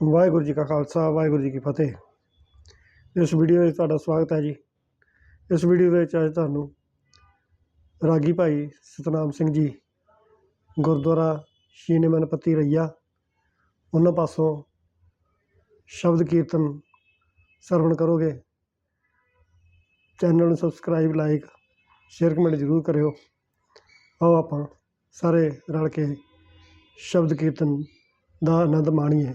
ਵਾਹਿਗੁਰੂ ਜੀ ਕਾ ਖਾਲਸਾ, ਵਾਹਿਗੁਰੂ ਜੀ ਕੀ ਫਤਿਹ। ਇਸ ਵੀਡੀਓ ਵਿੱਚ ਤੁਹਾਡਾ ਸਵਾਗਤ ਹੈ ਜੀ। ਇਸ ਵੀਡੀਓ ਦੇ ਵਿੱਚ ਅੱਜ ਤੁਹਾਨੂੰ ਰਾਗੀ ਭਾਈ ਸਤਨਾਮ ਸਿੰਘ ਜੀ, ਗੁਰਦੁਆਰਾ ਸ਼ੀਨੇ ਪੱਤੀ ਰਈਆ, ਉਹਨਾਂ ਪਾਸੋਂ ਸ਼ਬਦ ਕੀਰਤਨ ਸਰਵਣ ਕਰੋਗੇ। ਚੈਨਲ ਨੂੰ ਸਬਸਕ੍ਰਾਈਬ, ਲਾਈਕ, ਸ਼ੇਅਰ, ਕਮੈਂਟ ਜ਼ਰੂਰ ਕਰਿਓ। ਆਓ ਆਪਾਂ ਸਾਰੇ ਰਲ ਕੇ ਸ਼ਬਦ ਕੀਰਤਨ ਦਾ ਆਨੰਦ ਮਾਣੀਏ।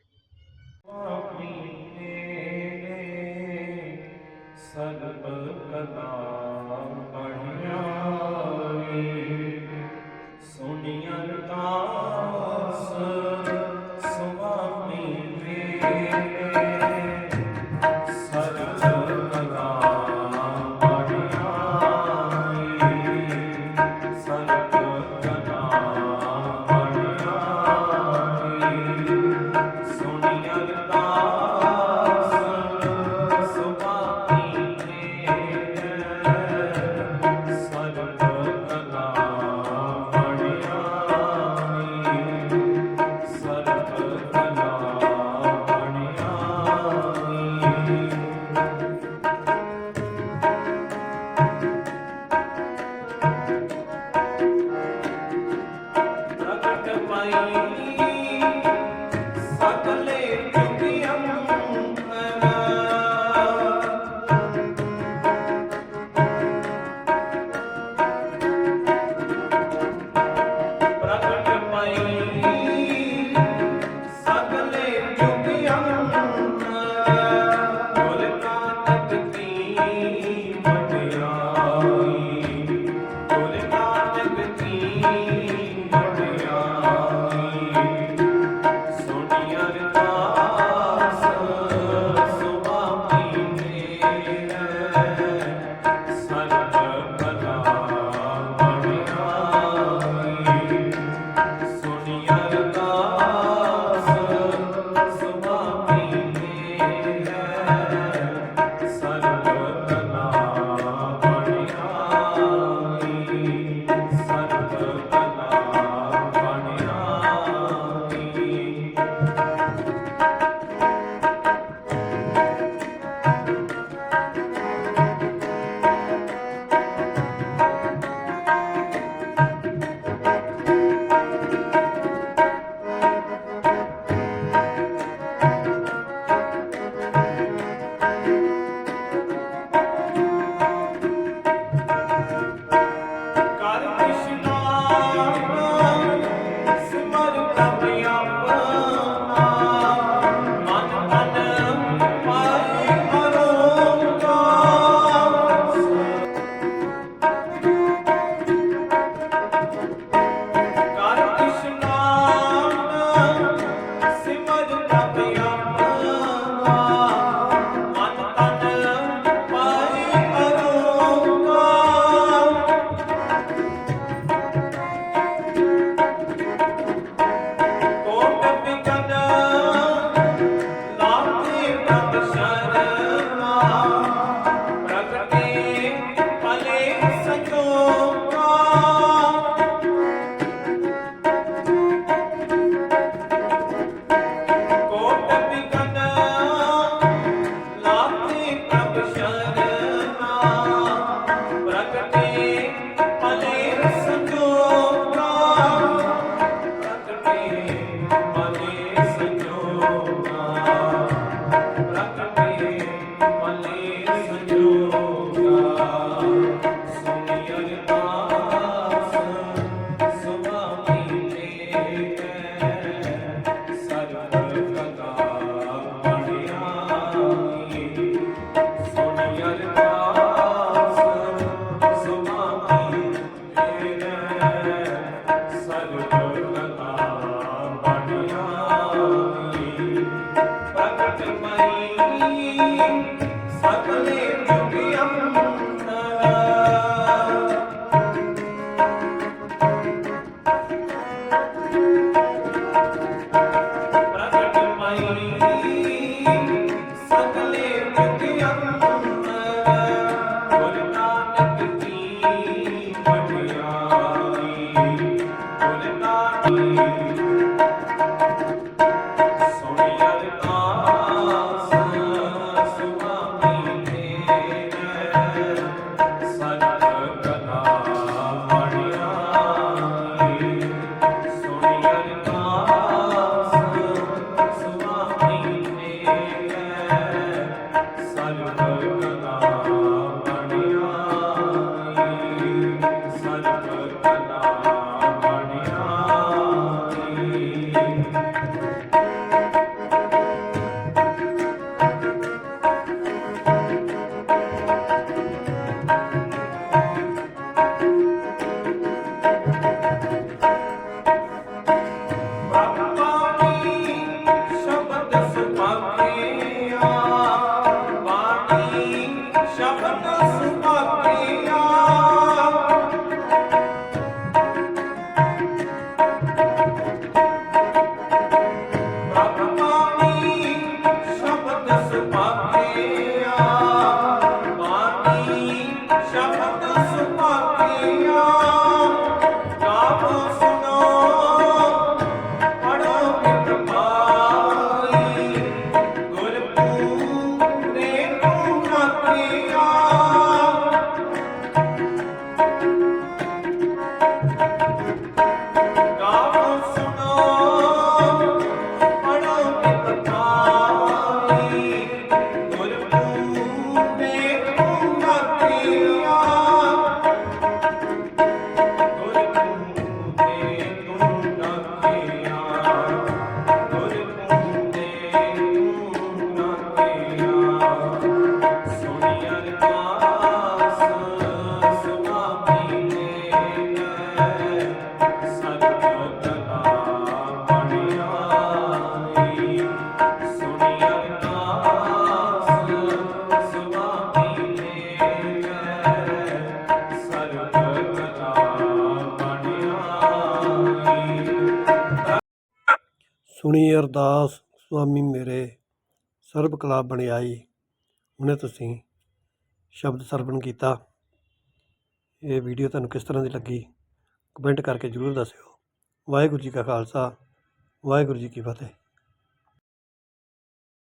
sadaka 想他们的 ਸੁਣੀ ਅਰਦਾਸ, ਸੁਆਮੀ ਮੇਰੇ ਸਰਬ ਕਲਾ ਬਣਾਈ ਉਹਨੇ ਤੁਸੀਂ ਸ਼ਬਦ ਸਰਵਣ ਕੀਤਾ। ਇਹ ਵੀਡੀਓ ਤੁਹਾਨੂੰ ਕਿਸ ਤਰ੍ਹਾਂ ਦੀ ਲੱਗੀ, ਕਮੈਂਟ ਕਰਕੇ ਜ਼ਰੂਰ ਦੱਸਿਓ। ਵਾਹਿਗੁਰੂ ਜੀ ਕਾ ਖਾਲਸਾ, ਵਾਹਿਗੁਰੂ ਜੀ ਕੀ ਫਤਿਹ।